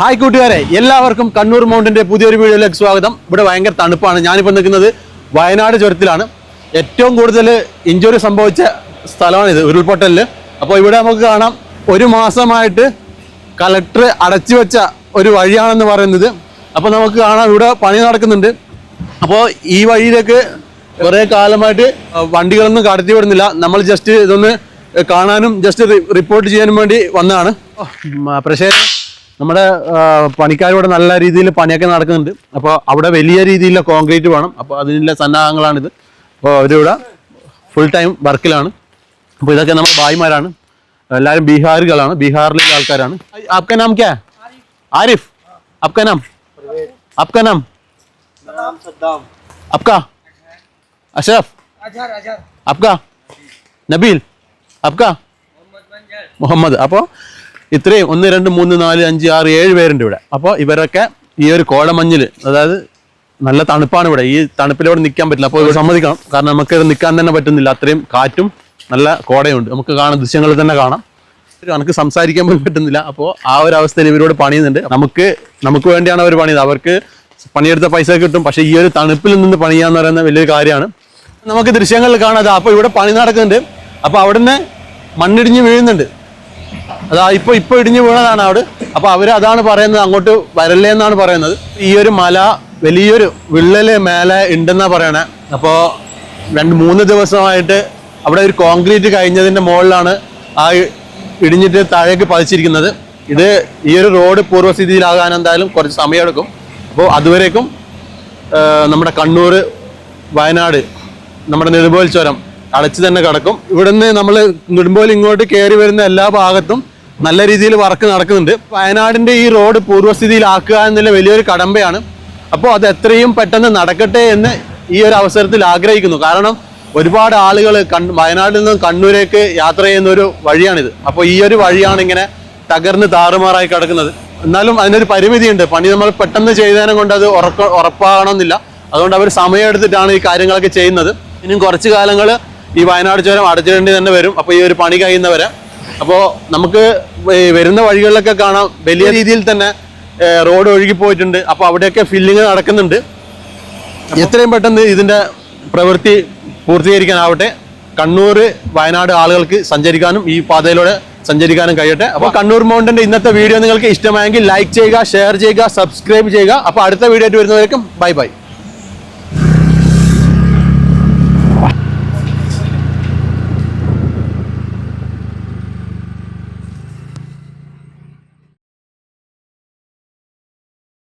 Hi കൂട്ടുകാരെ. എല്ലാവർക്കും കണ്ണൂർ മൗണ്ടിന്റെ പുതിയൊരു വീഡിയോയിലേക്ക് സ്വാഗതം. ഇവിടെ ഭയങ്കര തണുപ്പാണ്. ഞാനിപ്പോൾ നിൽക്കുന്നത് വയനാട് ചുരത്തിലാണ്. ഏറ്റവും കൂടുതൽ ഇഞ്ചുറി സംഭവിച്ച സ്ഥലമാണിത് ഉരുൾപൊട്ടലിൽ അപ്പോൾ ഇവിടെ നമുക്ക് കാണാം ഒരു മാസമായിട്ട് കളക്ടർ അടച്ചു വെച്ച ഒരു വഴിയാണെന്ന് പറയുന്നത്. അപ്പോൾ നമുക്ക് കാണാം ഇവിടെ പണി നടക്കുന്നുണ്ട്. അപ്പോൾ ഈ വഴിയിലേക്ക് കുറേ കാലമായിട്ട് വണ്ടികളൊന്നും കടത്തി വിടുന്നില്ല. നമ്മൾ ജസ്റ്റ് ഇതൊന്ന് കാണാനും ജസ്റ്റ് റിപ്പോർട്ട് ചെയ്യാനും വേണ്ടി വന്നതാണ്. പക്ഷേ നമ്മുടെ പണിക്കാരോട് നല്ല രീതിയിൽ പണിയൊക്കെ നടക്കുന്നുണ്ട്. അപ്പോൾ അവിടെ വലിയ രീതിയിലുള്ള കോൺക്രീറ്റ് വേണം. അപ്പോൾ അതിനുള്ള സന്നാഹങ്ങളാണിത്. അപ്പോൾ അവരിവിടെ ഫുൾ ടൈം വർക്കിലാണ് അപ്പോൾ ഇതൊക്കെ നമ്മുടെ ഭായിമാരാണ്. എല്ലാവരും ബീഹാറുകളാണ്. ബീഹാറിലുള്ള ആൾക്കാരാണ്. അബ്കനാം നാം ക്യാ? ആരിഫ്? അബ്കനാം നാം? ആപ്ക നാം? അഷറഫ്? ആപ്ക? നബീൽ? ആപ്ക? മുഹമ്മദ്. അപ്പോൾ ഇത്രയും ഒന്ന് രണ്ട് മൂന്ന് നാല് അഞ്ച് ആറ് ഏഴ് പേരുണ്ട് ഇവിടെ. അപ്പോൾ ഇവരൊക്കെ ഈ ഒരു കോടമഞ്ഞിൽ അതായത് നല്ല തണുപ്പാണ് ഇവിടെ. ഈ തണുപ്പിലൂടെ നിൽക്കാൻ പറ്റില്ല. അപ്പോൾ സമ്മതിക്കണം. കാരണം നമുക്ക് നിൽക്കാൻ തന്നെ പറ്റുന്നില്ല. അത്രയും കാറ്റും നല്ല കോടയുണ്ട്. നമുക്ക് കാണാം ദൃശ്യങ്ങളിൽ തന്നെ കാണാം. നമുക്ക് സംസാരിക്കാൻ പോലും പറ്റുന്നില്ല. അപ്പോൾ ആ ഒരു അവസ്ഥയിൽ ഇവരോട് പണിയുന്നുണ്ട്. നമുക്ക് നമുക്ക് വേണ്ടിയാണ് അവർ പണിയത് അവർക്ക് പണിയെടുത്ത പൈസ കിട്ടും. പക്ഷേ ഈ ഒരു തണുപ്പിൽ നിന്ന് പണിയാന്ന് പറയുന്ന വലിയൊരു കാര്യമാണ്. നമുക്ക് ദൃശ്യങ്ങളിൽ കാണാതെ അപ്പോൾ ഇവിടെ പണി നടക്കുന്നുണ്ട്. അപ്പോൾ അവിടുന്ന് മണ്ണിടിഞ്ഞ് വീഴുന്നുണ്ട്. അതാ ഇപ്പൊ ഇപ്പൊ ഇടിഞ്ഞു വീണതാണ് അവിടെ. അപ്പൊ അവർ അതാണ് പറയുന്നത് അങ്ങോട്ട് വരല്ലേ എന്നാണ് പറയുന്നത്. ഈ ഒരു മല വലിയൊരു വിള്ളൽ മേലെ ഉണ്ടെന്നാ പറയണേ. അപ്പോ രണ്ട് മൂന്ന് ദിവസമായിട്ട് അവിടെ ഒരു കോൺക്രീറ്റ് കഴിഞ്ഞതിന്റെ മുകളിലാണ് ആ ഇടിഞ്ഞിട്ട് താഴേക്ക് പതിച്ചിരിക്കുന്നത്. ഇത് ഈ ഒരു റോഡ് പൂർവസ്ഥിതിയിലാകാൻ എന്തായാലും കുറച്ച് സമയമെടുക്കും. അപ്പോൾ അതുവരേക്കും നമ്മുടെ കണ്ണൂർ വയനാട് നമ്മുടെ നെടുമ്പോൽ ചുരം അടച്ചു തന്നെ കിടക്കും. ഇവിടുന്ന് നമ്മൾ നെടുമ്പോൽ ഇങ്ങോട്ട് കയറി വരുന്ന എല്ലാ ഭാഗത്തും നല്ല രീതിയിൽ വർക്ക് നടക്കുന്നുണ്ട്. വയനാടിന്റെ ഈ റോഡ് പൂർവസ്ഥിതിയിലാക്കുക എന്നുള്ള വലിയൊരു കടമ്പയാണ്. അപ്പോൾ അത് എത്രയും പെട്ടെന്ന് നടക്കട്ടെ എന്ന് ഈ ഒരു അവസരത്തിൽ ആഗ്രഹിക്കുന്നു. കാരണം ഒരുപാട് ആളുകൾ കൺ വയനാട്ടിൽ നിന്ന് കണ്ണൂരേക്ക് യാത്ര ചെയ്യുന്ന ഒരു വഴിയാണിത്. അപ്പോൾ ഈ ഒരു വഴിയാണ് ഇങ്ങനെ തകർന്ന് താറുമാറായി കിടക്കുന്നത്. എന്നാലും അതിനൊരു പരിമിതിയുണ്ട്. പണി നമ്മൾ പെട്ടെന്ന് ചെയ്തതിനെ കൊണ്ട് അത് ഉറക്ക ഉറപ്പാകണമെന്നില്ല. അതുകൊണ്ട് അവർ സമയമെടുത്തിട്ടാണ് ഈ കാര്യങ്ങളൊക്കെ ചെയ്യുന്നത്. ഇനിയും കുറച്ച് കാലങ്ങൾ ഈ വയനാട് ചുരം അടച്ചിടേണ്ടി തന്നെ വരും. അപ്പോൾ ഈ ഒരു പണി കഴിയുന്നവരെ അപ്പോൾ നമുക്ക് വരുന്ന വഴികളിലൊക്കെ കാണാം. വലിയ രീതിയിൽ തന്നെ റോഡ് ഒഴുകി പോയിട്ടുണ്ട്. അപ്പോൾ അവിടെയൊക്കെ ഫില്ലിങ് നടക്കുന്നുണ്ട്. എത്രയും പെട്ടെന്ന് ഇതിന്റെ പ്രവൃത്തി പൂർത്തീകരിക്കാനാവട്ടെ. കണ്ണൂർ വയനാട് ആളുകൾക്ക് സഞ്ചരിക്കാനും ഈ പാതയിലൂടെ സഞ്ചരിക്കാനും കഴിയട്ടെ. അപ്പോൾ കണ്ണൂർ മൗണ്ടന്റെ ഇന്നത്തെ വീഡിയോ നിങ്ങൾക്ക് ഇഷ്ടമായെങ്കിൽ ലൈക്ക് ചെയ്യുക ഷെയർ ചെയ്യുക സബ്സ്ക്രൈബ് ചെയ്യുക. അപ്പോൾ അടുത്ത വീഡിയോ ആയിട്ട് വരുന്നവർക്കും ബൈ ബൈ.